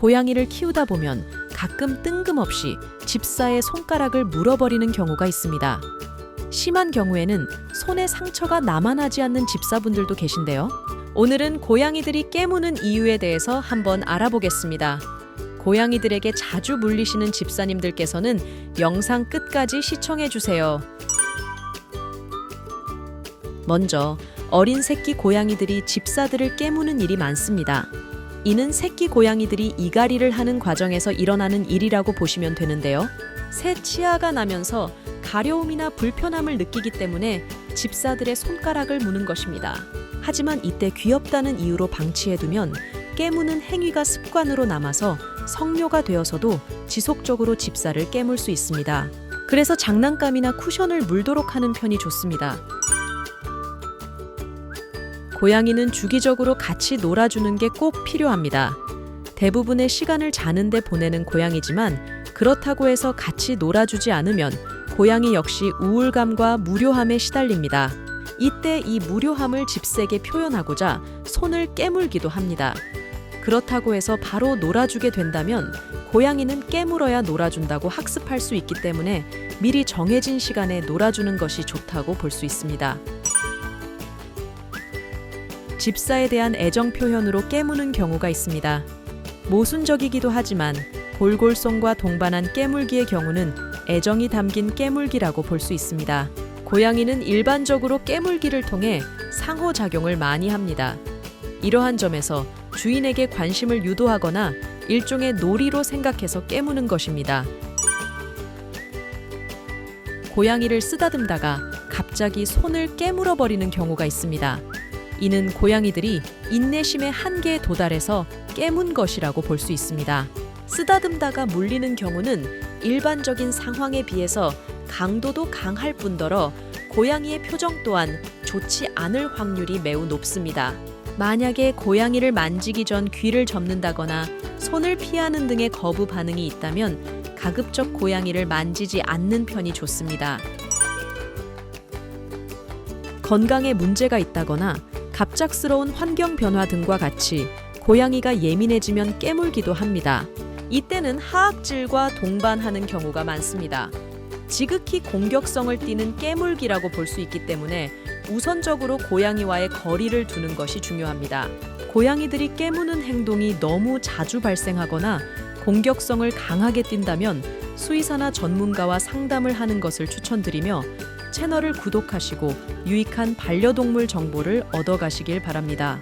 고양이를 키우다 보면 가끔 뜬금없이 집사의 손가락을 물어버리는 경우가 있습니다. 심한 경우에는 손에 상처가 남아나지 않는 집사분들도 계신데요. 오늘은 고양이들이 깨무는 이유에 대해서 한번 알아보겠습니다. 고양이들에게 자주 물리시는 집사님들께서는 영상 끝까지 시청해 주세요. 먼저 어린 새끼 고양이들이 집사들을 깨무는 일이 많습니다. 이는 새끼 고양이들이 이갈이를 하는 과정에서 일어나는 일이라고 보시면 되는데요. 새 치아가 나면서 가려움이나 불편함을 느끼기 때문에 집사들의 손가락을 무는 것입니다. 하지만 이때 귀엽다는 이유로 방치해두면 깨무는 행위가 습관으로 남아서 성묘가 되어서도 지속적으로 집사를 깨물 수 있습니다. 그래서 장난감이나 쿠션을 물도록 하는 편이 좋습니다. 고양이는 주기적으로 같이 놀아주는 게 꼭 필요합니다. 대부분의 시간을 자는데 보내는 고양이지만 그렇다고 해서 같이 놀아주지 않으면 고양이 역시 우울감과 무료함에 시달립니다. 이때 이 무료함을 집세게 표현하고자 손을 깨물기도 합니다. 그렇다고 해서 바로 놀아주게 된다면 고양이는 깨물어야 놀아준다고 학습할 수 있기 때문에 미리 정해진 시간에 놀아주는 것이 좋다고 볼 수 있습니다. 집사에 대한 애정 표현으로 깨무는 경우가 있습니다. 모순적이기도 하지만 골골송과 동반한 깨물기의 경우는 애정이 담긴 깨물기라고 볼 수 있습니다. 고양이는 일반적으로 깨물기를 통해 상호작용을 많이 합니다. 이러한 점에서 주인에게 관심을 유도하거나 일종의 놀이로 생각해서 깨무는 것입니다. 고양이를 쓰다듬다가 갑자기 손을 깨물어 버리는 경우가 있습니다. 이는 고양이들이 인내심의 한계에 도달해서 깨문 것이라고 볼 수 있습니다. 쓰다듬다가 물리는 경우는 일반적인 상황에 비해서 강도도 강할 뿐더러 고양이의 표정 또한 좋지 않을 확률이 매우 높습니다. 만약에 고양이를 만지기 전 귀를 접는다거나 손을 피하는 등의 거부 반응이 있다면 가급적 고양이를 만지지 않는 편이 좋습니다. 건강에 문제가 있다거나 갑작스러운 환경 변화 등과 같이 고양이가 예민해지면 깨물기도 합니다. 이때는 하악질과 동반하는 경우가 많습니다. 지극히 공격성을 띠는 깨물기라고 볼 수 있기 때문에 우선적으로 고양이와의 거리를 두는 것이 중요합니다. 고양이들이 깨무는 행동이 너무 자주 발생하거나 공격성을 강하게 띈다면 수의사나 전문가와 상담을 하는 것을 추천드리며 채널을 구독하시고 유익한 반려동물 정보를 얻어가시길 바랍니다.